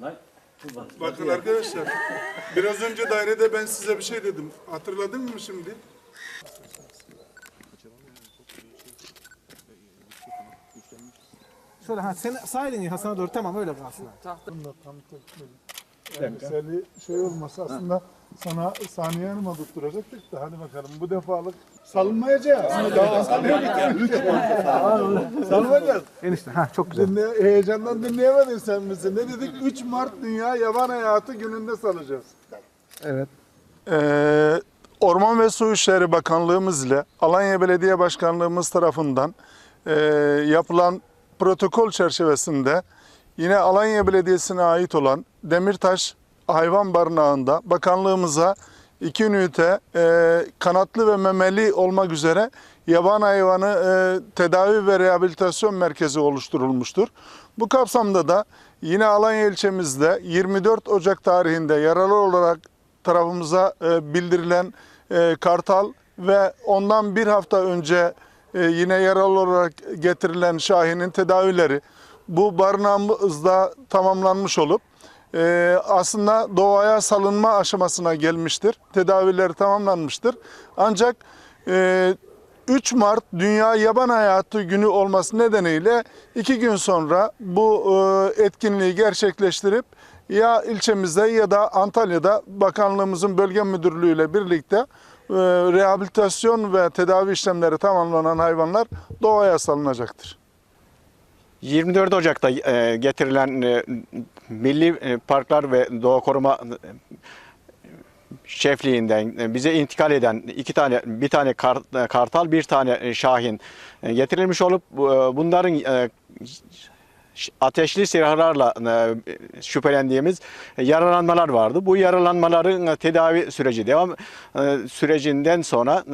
Lan. Bakın arkadaşlar, biraz önce dairede ben size bir şey dedim. Hatırladın mı şimdi? Şöyle ha sen sağ elini Hasan'a doğru tamam öyle kalsın. Yani seni şey olmasa aslında sana saniye hanıma tutturacaktık da hadi bakalım bu defalık salınmayacağız. Daha Salınmayacağız. Enişte ha çok güzel. Dinle, heyecandan dinleyemedin sen bizi. Ne dedik? 3 Mart Dünya Yaban Hayatı Günü'nde salacağız. Evet. Ee, Orman ve Su İşleri Bakanlığımız ile Alanya Belediye Başkanlığımız tarafından e, yapılan protokol çerçevesinde yine Alanya Belediyesi'ne ait olan Demirtaş Hayvan Barınağı'nda bakanlığımıza iki ünite e, kanatlı ve memeli olmak üzere yaban hayvanı e, tedavi ve rehabilitasyon merkezi oluşturulmuştur. Bu kapsamda da yine Alanya ilçemizde 24 Ocak tarihinde yaralı olarak tarafımıza e, bildirilen e, Kartal ve ondan bir hafta önce e, yine yaralı olarak getirilen Şahin'in tedavileri bu barınağımızda tamamlanmış olup e, aslında doğaya salınma aşamasına gelmiştir. Tedavileri tamamlanmıştır. Ancak e, 3 Mart Dünya Yaban Hayatı Günü olması nedeniyle iki gün sonra bu e, etkinliği gerçekleştirip ya ilçemizde ya da Antalya'da bakanlığımızın bölge müdürlüğüyle birlikte e, rehabilitasyon ve tedavi işlemleri tamamlanan hayvanlar doğaya salınacaktır. 24 Ocak'ta e, getirilen e, milli e, parklar ve doğa koruma e, şefliğinden e, bize intikal eden iki tane bir tane kar- kartal bir tane şahin getirilmiş olup bu- bunların ateşli silahlarla şüphelendiğimiz yaralanmalar vardı. Bu yaralanmaların tedavi süreci devam sürecinden sonra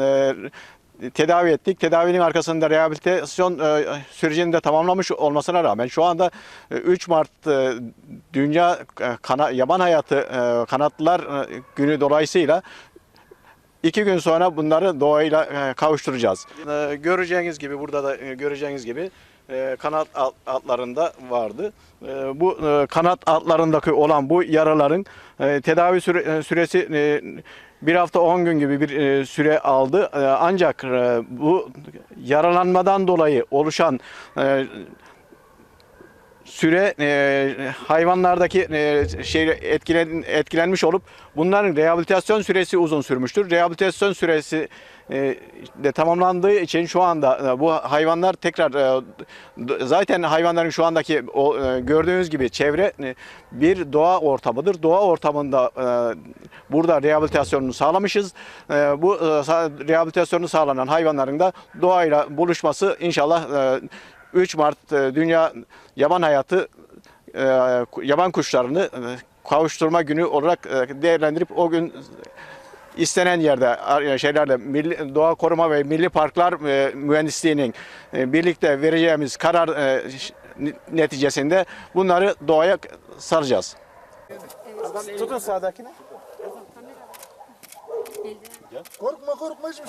tedavi ettik. Tedavinin arkasında rehabilitasyon e, sürecini de tamamlamış olmasına rağmen şu anda e, 3 Mart e, Dünya e, Kana- Yaban Hayatı e, Kanatlılar e, Günü dolayısıyla İki gün sonra bunları doğayla e, kavuşturacağız. E, Göreceğiniz gibi burada da e, göreceğiniz gibi kanat altlarında vardı. Bu kanat altlarındaki olan bu yaraların tedavi süre- süresi bir hafta 10 gün gibi bir e, süre aldı. E, Ancak e, bu yaralanmadan dolayı oluşan süre e, hayvanlardaki e, şey etkilen, etkilenmiş olup bunların rehabilitasyon süresi uzun sürmüştür. Rehabilitasyon süresi e, de tamamlandığı için şu anda e, bu hayvanlar tekrar e, zaten hayvanların şu andaki o, e, gördüğünüz gibi çevre e, bir doğa ortamıdır. Doğa ortamında e, burada rehabilitasyonunu sağlamışız. E, bu e, rehabilitasyonu sağlanan hayvanların da doğayla buluşması inşallah e, 3 Mart e, Dünya Yaban Hayatı e, yaban kuşlarını e, kavuşturma günü olarak değerlendirip o gün istenen yerde şeylerle milli, doğa koruma ve milli parklar e, mühendisliğinin e, birlikte vereceğimiz karar e, neticesinde bunları doğaya saracağız. Tutun sağdakini. Korkma korkma hiçbir şey.